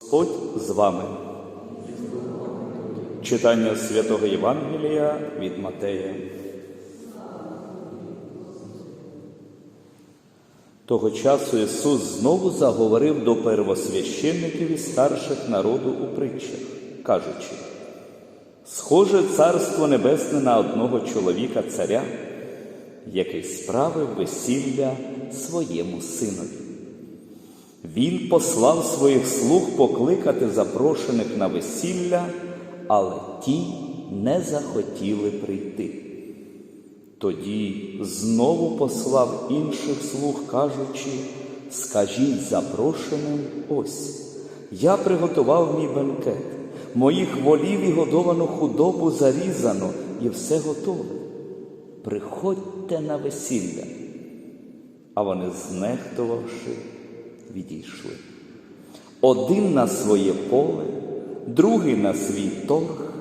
Господь з вами. Читання святого Євангелія від Матея. Того часу Ісус знову заговорив до первосвященників і старших народу у притчах, кажучи: Схоже царство небесне на одного чоловіка царя, який справив весілля своєму синові. Він послав своїх слуг покликати запрошених на весілля, але ті не захотіли прийти. Тоді знову послав інших слуг, кажучи, скажіть запрошеним ось, я приготував мій бенкет, моїх волів і годовану худобу зарізано, і все готове. Приходьте на весілля. А вони, знехтувавши, відійшли. Один на своє поле, другий на свій торг,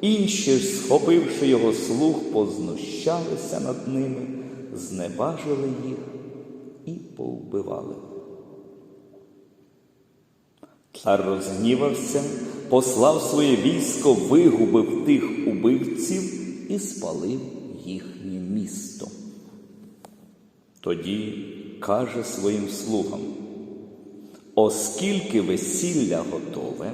інші схопивши його слуг, познущалися над ними, зневажили їх і повбивали. Цар розгнівався, послав своє військо, вигубив тих убивців і спалив їхнє місто. Тоді каже своїм слугам, оскільки весілля готове,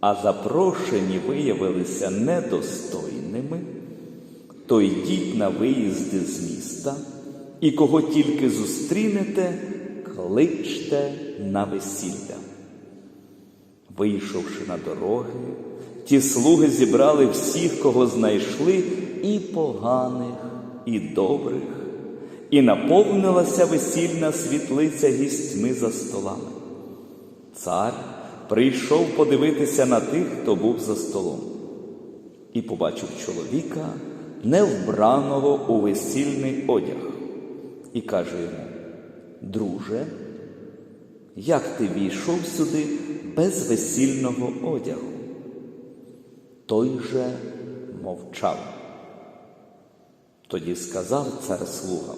а запрошені виявилися недостойними, то йдіть на виїзди з міста, і кого тільки зустрінете, кличте на весілля. Вийшовши на дороги, ті слуги зібрали всіх, кого знайшли, і поганих, і добрих, і наповнилася весільна світлиця гістьми за столами. Цар прийшов подивитися на тих, хто був за столом, і побачив чоловіка, невбраного у весільний одяг, і каже йому: Друже, як ти війшов сюди без весільного одягу? Той же мовчав. Тоді сказав цар слугам,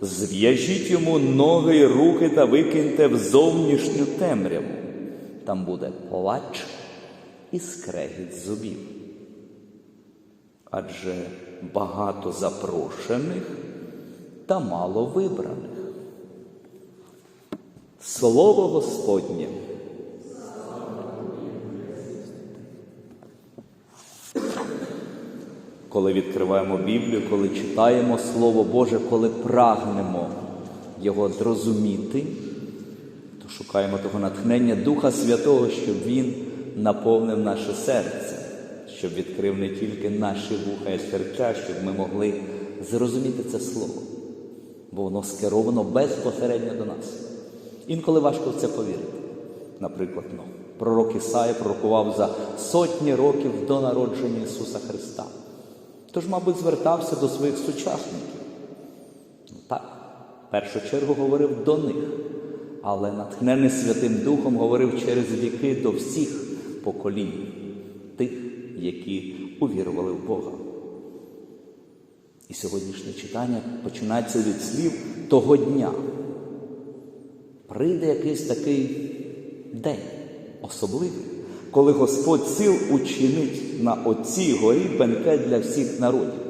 зв'яжіть йому ноги й руки та викиньте в зовнішню темряву. Там буде плач і скрегіт зубів. Адже багато запрошених та мало вибраних. Слово Господнє. Коли відкриваємо Біблію, коли читаємо Слово Боже, коли прагнемо його зрозуміти, то шукаємо того натхнення Духа Святого, щоб Він наповнив наше серце, щоб відкрив не тільки наші вуха і серця, щоб ми могли зрозуміти це Слово, бо воно скеровано безпосередньо до нас. Інколи важко в це повірити. Наприклад, ну, пророк Ісая пророкував за сотні років до народження Ісуса Христа. Тож, мабуть, звертався до своїх сучасників. Ну так, в першу чергу говорив до них, але натхнений Святим Духом говорив через віки до всіх поколінь, тих, які увірували в Бога. І сьогоднішнє читання починається від слів того дня. Прийде якийсь такий день особливий, коли Господь сил учинить на оцій горі бенкет для всіх народів.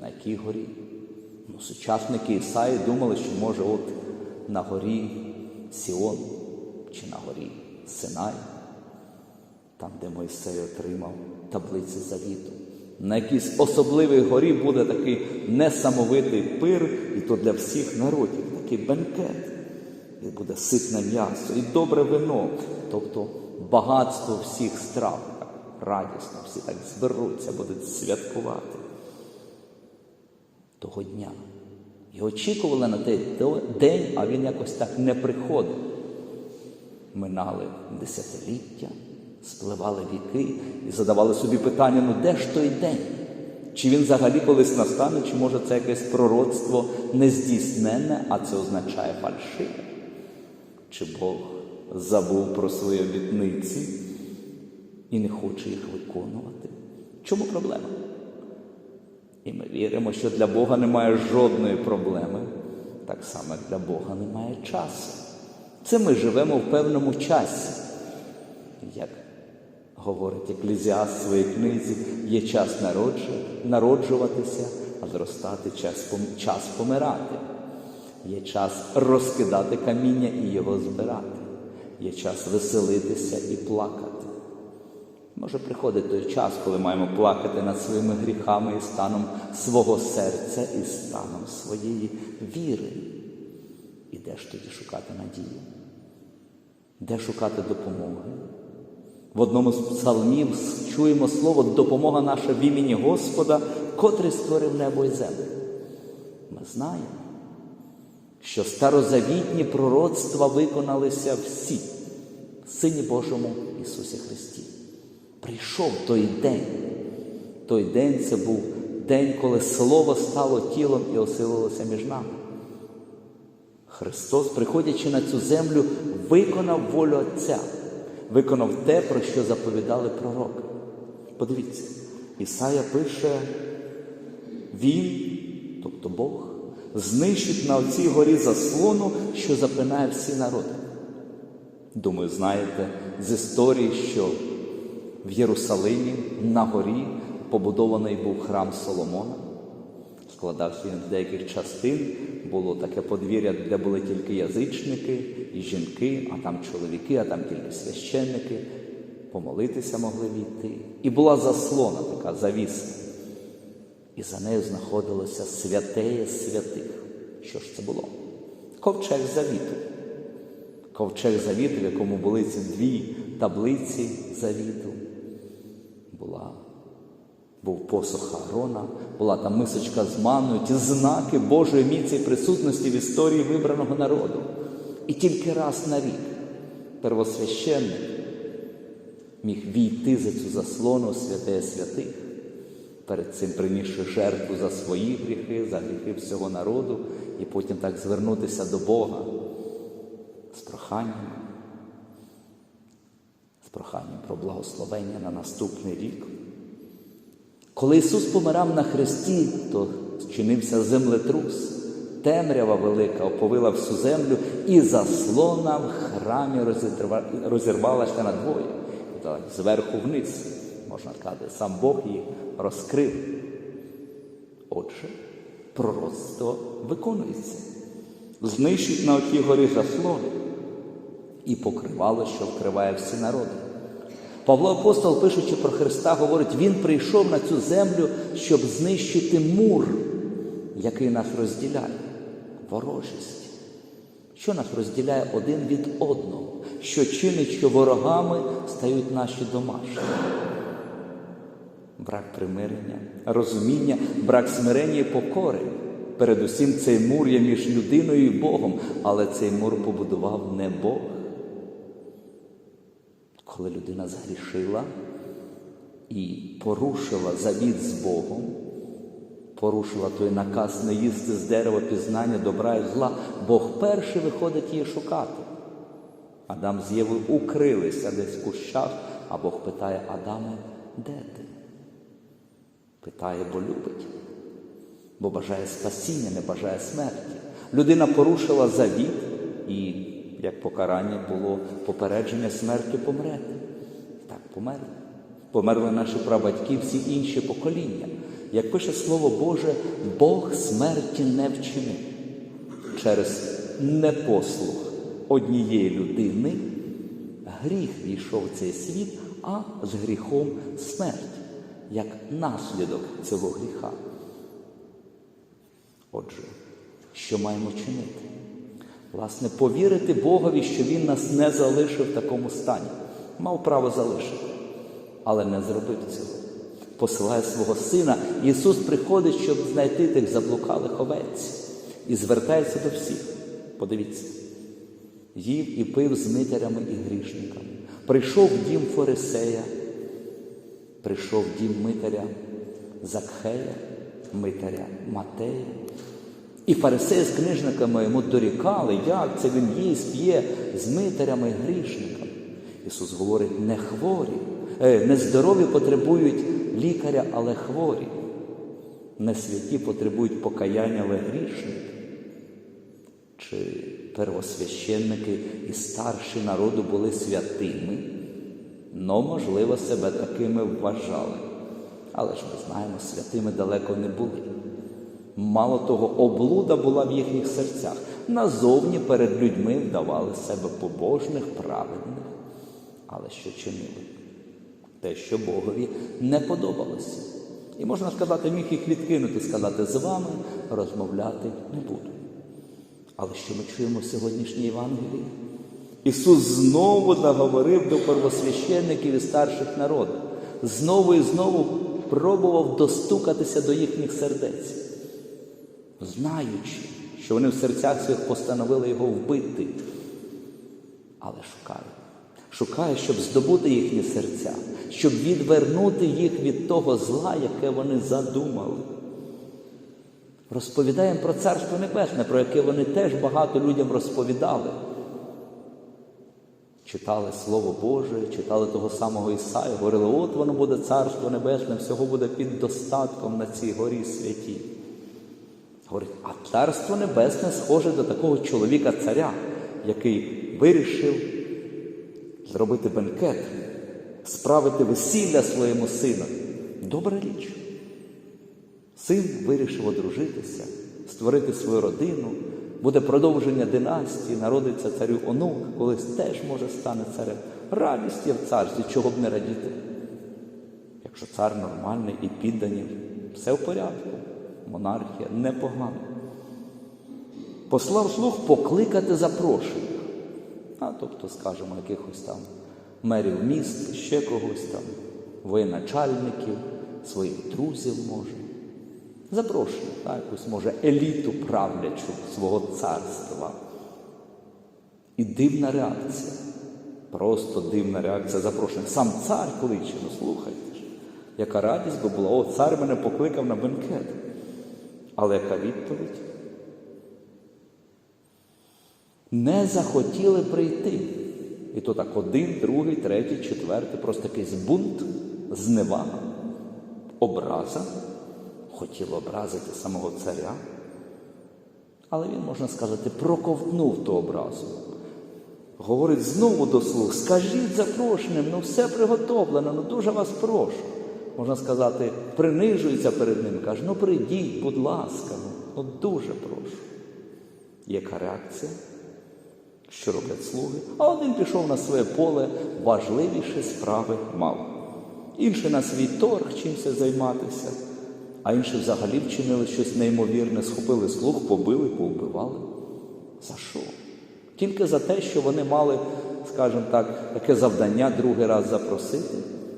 На якій горі? Ну, Сучасники Ісаї думали, що може от на горі Сіон чи на горі Синай, там, де Мойсей отримав таблиці завіту. На якійсь особливій горі буде такий несамовитий пир, і то для всіх народів, такий бенкет. І буде ситне м'ясо, і добре вино, тобто багатство всіх страв. Радісно, всі так зберуться, будуть святкувати того дня. І очікували на той день, а він якось так не приходив. Минали десятиліття, спливали віки і задавали собі питання: ну де ж той день? Чи він взагалі колись настане, чи може це якесь пророцтво нездійсненне, а це означає фальшиве? Чи Бог забув про свої обітниці і не хоче їх виконувати? Чому проблема? І ми віримо, що для Бога немає жодної проблеми, так само як для Бога немає часу. Це ми живемо в певному часі. як говорить Еклезіаст в своїй книзі, є час народжуватися, а зростати час, час помирати. Є час розкидати каміння і його збирати. Є час веселитися і плакати. Може приходить той час, коли маємо плакати над своїми гріхами і станом свого серця і станом своєї віри. І де ж тоді шукати надії? Де шукати допомоги? В одному з псалмів чуємо слово допомога наша в імені Господа, котрий створив небо і землю. Ми знаємо, що старозавітні пророцтва виконалися всі в Сині Божому Ісусі Христі. Прийшов той день. Той день це був день, коли Слово стало тілом і оселилося між нами. Христос, приходячи на цю землю, виконав волю Отця, виконав те, про що заповідали пророки. Подивіться, Ісая пише, Він, тобто Бог, знищить на цій горі заслону, що запинає всі народи. Думаю, знаєте з історії, що в Єрусалимі на горі побудований був храм Соломона. Складався він з деяких частин, було таке подвір'я, де були тільки язичники і жінки, а там чоловіки, а там тільки священники. Помолитися могли війти. І була заслона, така завіса. І за нею знаходилося святеє святих. Що ж це було? Ковчег завіту. Ковчег завіту, в якому були ці дві таблиці завіту. Була був посох Аарона, була там мисочка з маною, ті знаки Божої міці і присутності в історії вибраного народу. І тільки раз на рік первосвященник міг війти за цю заслону святеє святих, перед цим принісши жертву за свої гріхи, за гріхи всього народу, і потім так звернутися до Бога з проханням, з проханням про благословення на наступний рік. Коли Ісус помирав на хресті, то чинився землетрус, темрява велика оповила всю землю, і заслона в храмі розірвалася надвоє. Зверху вниз, можна сказати, сам Бог її розкрив. Отже, пророцтво виконується. Знищить на отій горі заслони і покривало, що вкриває всі народи. Павло Апостол, пишучи про Христа, говорить, Він прийшов на цю землю, щоб знищити мур, який нас розділяє, ворожість. Що нас розділяє один від одного, що чинить, що ворогами стають наші домашні. Брак примирення, розуміння, брак смирення і покори. Передусім, цей мур є між людиною і Богом, але цей мур побудував не Бог. Коли людина згрішила і порушила завіт з Богом, порушила той наказ не їсти з дерева пізнання добра і зла, Бог перший виходить її шукати. Адам з Євою укрилися десь в кущах, а Бог питає Адаме, де ти? Питає, бо любить, бо бажає спасіння, не бажає смерті. Людина порушила завіт і як покарання було попередження смертю помрете. Так, померли. Померли наші прабатьки, всі інші покоління. Як пише Слово Боже, Бог смерті не вчинив. Через непослух однієї людини гріх війшов в цей світ, а з гріхом смерть, як наслідок цього гріха. Отже, що маємо чинити? Власне, повірити Богові, що Він нас не залишив в такому стані. Мав право залишити, але не зробив цього. Посилає свого сина. Ісус приходить, щоб знайти тих заблукалих овець і звертається до всіх. Подивіться, їв і пив з митарями і грішниками. Прийшов в дім Фарисея, прийшов дім митаря Закхея, митаря Матея. І фарисеї з книжниками йому дорікали, як це він їсть, п'є з митарями і грішниками. Ісус говорить, не хворі, е, не здорові потребують лікаря, але хворі. Не святі потребують покаяння, але грішники. Чи первосвященники і старші народу були святими, но, можливо, себе такими вважали. Але ж ми знаємо, святими далеко не були. Мало того, облуда була в їхніх серцях. Назовні перед людьми вдавали себе побожних, праведних. Але що чинили? Те, що Богові не подобалося. І можна сказати, міг їх відкинути, сказати, з вами розмовляти не буду. Але що ми чуємо в сьогоднішній Євангелії? Ісус знову наговорив до первосвященників і старших народу. Знову і знову пробував достукатися до їхніх сердець, знаючи, що вони в серцях своїх постановили його вбити. Але шукає. Шукає, щоб здобути їхні серця, щоб відвернути їх від того зла, яке вони задумали. Розповідаємо про Царство Небесне, про яке вони теж багато людям розповідали. Читали Слово Боже, читали того самого Ісая, говорили, от воно буде Царство Небесне, всього буде під достатком на цій горі святій. Говорить, а Царство Небесне схоже до такого чоловіка-царя, який вирішив зробити бенкет, справити весілля своєму сину. Добра річ. Син вирішив одружитися, створити свою родину, буде продовження династії, народиться царю онук, колись теж може стане царем. Радість є в царстві, чого б не радіти. Якщо цар нормальний і підданий, все в порядку, монархія непогана. Послав слуг покликати запрошених. А тобто, скажімо, якихось там мерів міст, ще когось там, воєначальників, своїх друзів може. Запрошує, так, якусь може еліту правлячу свого царства. І дивна реакція. Просто дивна реакція запрошення. Сам цар кличе, ну слухайте ж, яка радість би була, о, цар мене покликав на бенкет. Але яка відповідь? Не захотіли прийти. І то так один, другий, третій, четвертий, просто якийсь бунт, зневага, образа. Хотіли образити самого царя. Але він, можна сказати, проковтнув ту образу. Говорить знову до слуг, скажіть запрошеним, ну все приготовлено, ну дуже вас прошу. Можна сказати, принижується перед ним, каже, ну прийдіть, будь ласка, ну, ну дуже прошу. Яка реакція? Що роблять слуги? А один пішов на своє поле, важливіші справи мав. Інший на свій торг чимся займатися, а інші взагалі вчинили щось неймовірне, схопили слуг, побили, повбивали. За що? Тільки за те, що вони мали, скажімо так, таке завдання другий раз запросити,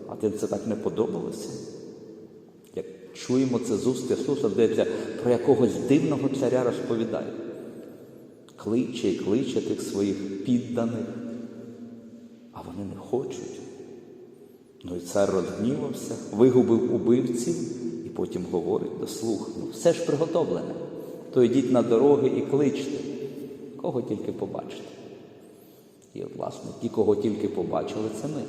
а тим це так не подобалося. Як чуємо це з уст Ісуса, здається, про якогось дивного царя розповідає. Кличе і кличе тих своїх підданих, а вони не хочуть. Ну і цар розгнівався, вигубив убивців потім говорить до слуг, ну все ж приготовлене, то йдіть на дороги і кличте, кого тільки побачите. І, от, власне, ті, кого тільки побачили, це ми.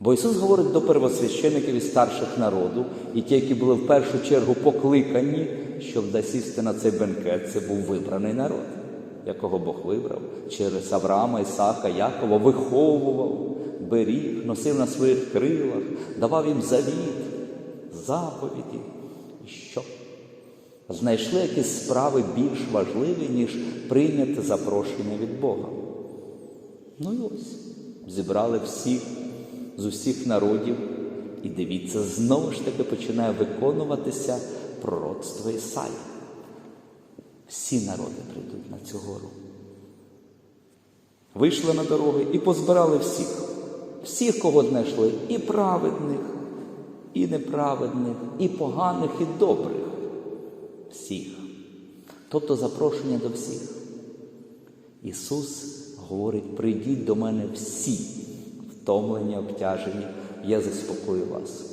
Бо Ісус говорить до первосвящеників і старших народу, і ті, які були в першу чергу покликані, щоб засісти на цей бенкет, це був вибраний народ, якого Бог вибрав через Авраама, Ісака, Якова, виховував, беріг, носив на своїх крилах, давав їм завіт, заповіді. І що? Знайшли якісь справи більш важливі, ніж прийняти запрошення від Бога. Ну і ось зібрали всіх з усіх народів, і дивіться, знову ж таки починає виконуватися пророцтво Ісаї. Всі народи прийдуть на цю гору. Вийшли на дороги і позбирали всіх, всіх, кого знайшли, і праведних, і неправедних, і поганих, і добрих. Всіх. Тобто запрошення до всіх. Ісус говорить: прийдіть до мене всі, втомлені, обтяжені, я заспокою вас.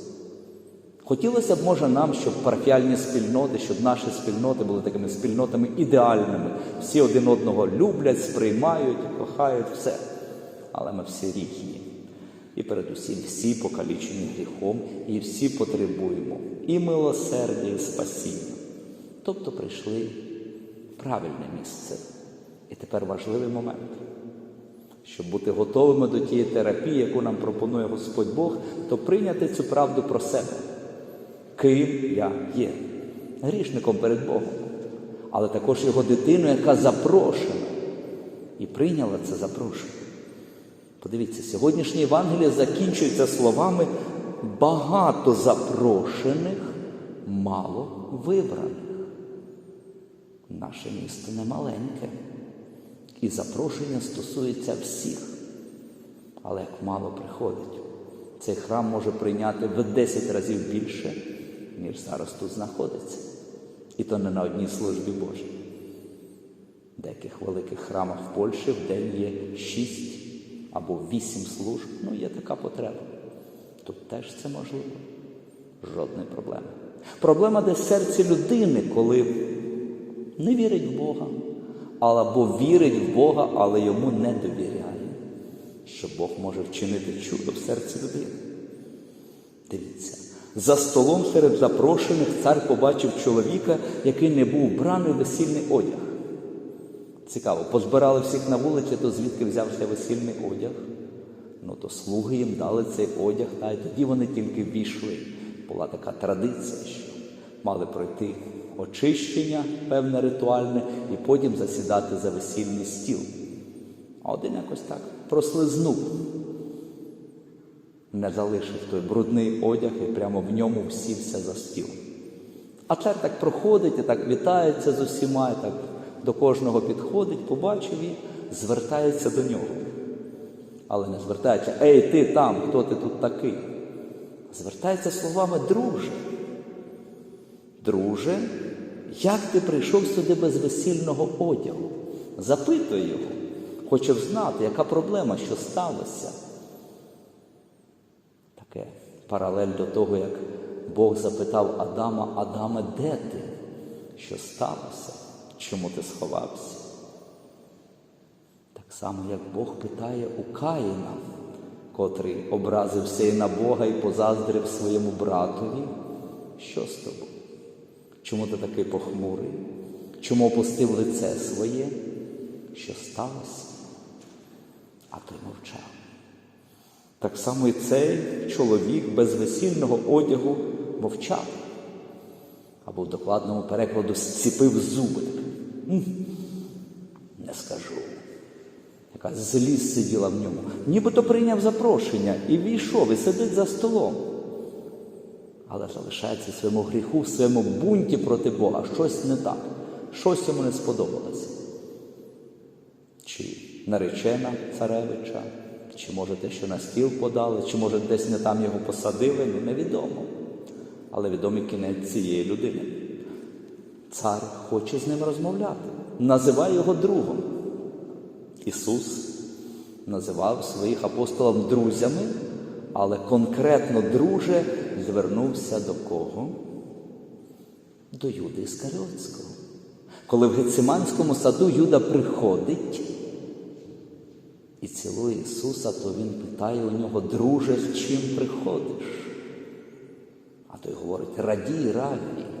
Хотілося б, може, нам, щоб парафіальні спільноти, щоб наші спільноти були такими спільнотами ідеальними. Всі один одного люблять, сприймають, кохають все. Але ми всі різні. І передусім всі покалічені гріхом, і всі потребуємо і милосердя, і спасіння. Тобто прийшли в правильне місце. І тепер важливий момент. Щоб бути готовими до тієї терапії, яку нам пропонує Господь Бог, то прийняти цю правду про себе. Ким я є? Грішником перед Богом, але також його дитиною, яка запрошена і прийняла це запрошення. Подивіться, сьогоднішнє Євангеліє закінчується словами багато запрошених, мало вибраних. Наше місто не маленьке, і запрошення стосується всіх. Але як мало приходить, цей храм може прийняти в 10 разів більше, ніж зараз тут знаходиться. І то не на одній службі Божій. В деяких великих храмах в Польщі в день є 6 або 8 служб. Ну, є така потреба. Тут теж це можливо. Жодної проблеми. Проблема десь в серці людини, коли не вірить в Бога, або вірить в Бога, але йому не довіряє, що Бог може вчинити чудо в серці людини. Дивіться, за столом серед запрошених цар побачив чоловіка, який не був вбраний в весільний одяг. Цікаво, позбирали всіх на вулиці, то звідки взявся весільний одяг? Ну, то слуги їм дали цей одяг, та й тоді вони тільки війшли. Була така традиція, що мали пройти очищення, певне ритуальне, і потім засідати за весільний стіл. А один якось так прослизнув, не залишив той брудний одяг і прямо в ньому всівся за стіл. А цар так проходить і так вітається з усіма, і так до кожного підходить, побачив і звертається до нього. Але не звертається, ей, ти там, хто ти тут такий? Звертається словами друже. Друже, як ти прийшов сюди без весільного одягу? Запитує його, хоче знати, яка проблема, що сталося. Таке паралель до того, як Бог запитав Адама, Адаме, де ти? Що сталося? Чому ти сховався? Так само, як Бог питає у Каїна, котрий образився і на Бога і позаздрив своєму братові, що з тобою? Чому ти такий похмурий? Чому опустив лице своє? Що сталося? А той мовчав. Так само і цей чоловік без весільного одягу мовчав. Або в докладному перекладу зціпив зуби. «М, Не скажу. Якась злість сиділа в ньому. Нібито прийняв запрошення і війшов, і сидить за столом. Але залишається в своєму гріху, в своєму бунті проти Бога. Щось не так, щось йому не сподобалося. Чи наречена царевича, чи може те, що на стіл подали, чи може десь не там його посадили, ну невідомо. Але відомий кінець цієї людини. Цар хоче з ним розмовляти, називає його другом. Ісус називав своїх апостолів друзями, але конкретно друже звернувся до кого? До Юди Іскаріотського. Коли в Гециманському саду Юда приходить і цілує Ісуса, то Він питає у нього, друже, з чим приходиш? А той говорить, радій, радій.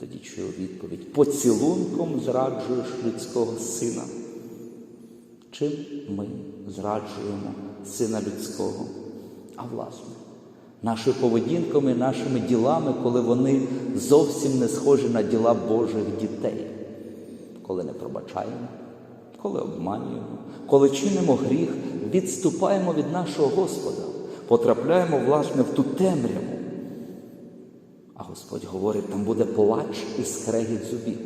Тоді чує відповідь, поцілунком зраджуєш людського сина. Чим ми зраджуємо сина людського? А власне, нашою поведінкою, нашими ділами, коли вони зовсім не схожі на діла Божих дітей, коли не пробачаємо, коли обманюємо, коли чинимо гріх, відступаємо від нашого Господа, потрапляємо, власне, в ту темряву. Господь говорить, там буде плач і скрегіт зубів.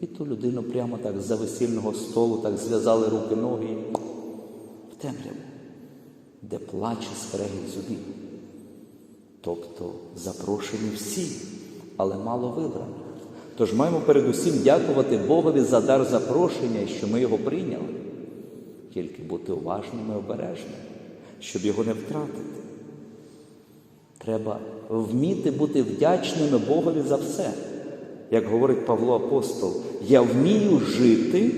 І ту людину прямо так з-за весільного столу, так зв'язали руки, ноги в темряву, де плач і скрегіт зубів. Тобто запрошені всі, але мало вибраних. Тож маємо передусім дякувати Богові за дар запрошення що ми його прийняли. Тільки бути уважними і обережними, щоб його не втратити. Треба вміти бути вдячними Богові за все. Як говорить Павло Апостол, я вмію жити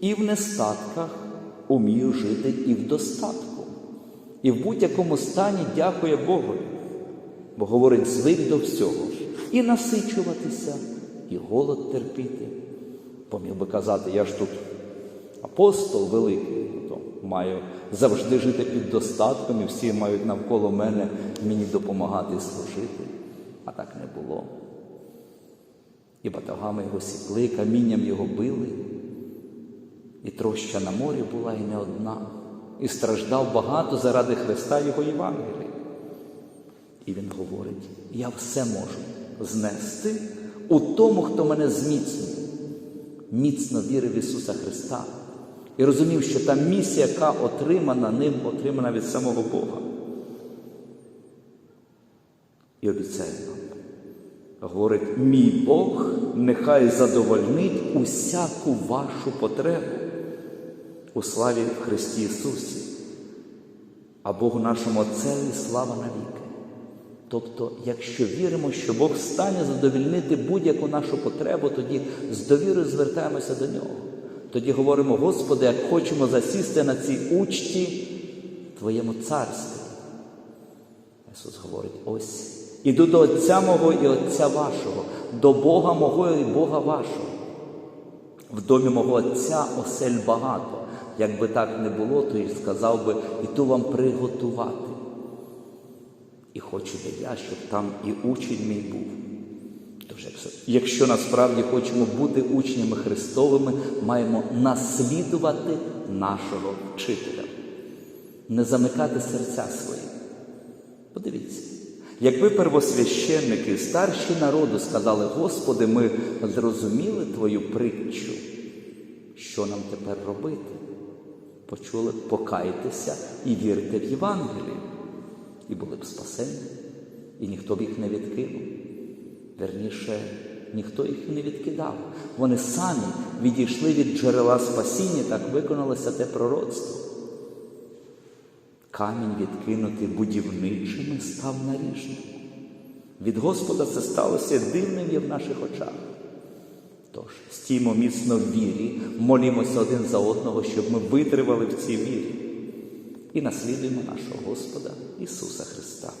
і в нестатках, умію жити і в достатку. І в будь-якому стані дякує Богові. Бо говорить, звик до всього. І насичуватися, і голод терпіти. Поміг би казати, я ж тут апостол великий, маю завжди жити під достатком, і всі мають навколо мене мені допомагати служити. А так не було. І батагами його сікли, камінням його били. І троща на морі була і не одна, і страждав багато заради Христа Його Євангелія. І він говорить: я все можу знести у тому, хто мене зміцнює, міцно вірив в Ісуса Христа. І розумів, що та місія, яка отримана ним, отримана від самого Бога. І обіцяє нам. Говорить, мій Бог нехай задовольнить усяку вашу потребу у славі в Христі Ісусі, а Богу нашому Отцеві слава навіки. Тобто, якщо віримо, що Бог стане задовільнити будь-яку нашу потребу, тоді з довірою звертаємося до Нього. Тоді говоримо, Господи, як хочемо засісти на цій учті Твоєму царстві. Ісус говорить, ось. Іду до Отця мого і Отця вашого, до Бога мого і Бога вашого. В домі мого Отця осель багато. Якби так не було, то і сказав би, іду вам приготувати. І хочу би я, щоб там і учень мій був. Тож, якщо, насправді хочемо бути учнями Христовими, маємо наслідувати нашого вчителя, не замикати серця свої. Подивіться, якби первосвященники, старші народу сказали, Господи, ми зрозуміли Твою притчу, що нам тепер робити? Почули покайтеся і вірте в Євангелію, і були б спасені, і ніхто б їх не відкинув. Верніше, ніхто їх не відкидав. Вони самі відійшли від джерела спасіння, так виконалося те пророцтво. Камінь відкинутий будівничими став наріжним. Від Господа це сталося дивним є в наших очах. Тож, стіймо міцно в вірі, молімося один за одного, щоб ми витривали в цій вірі і наслідуємо нашого Господа Ісуса Христа.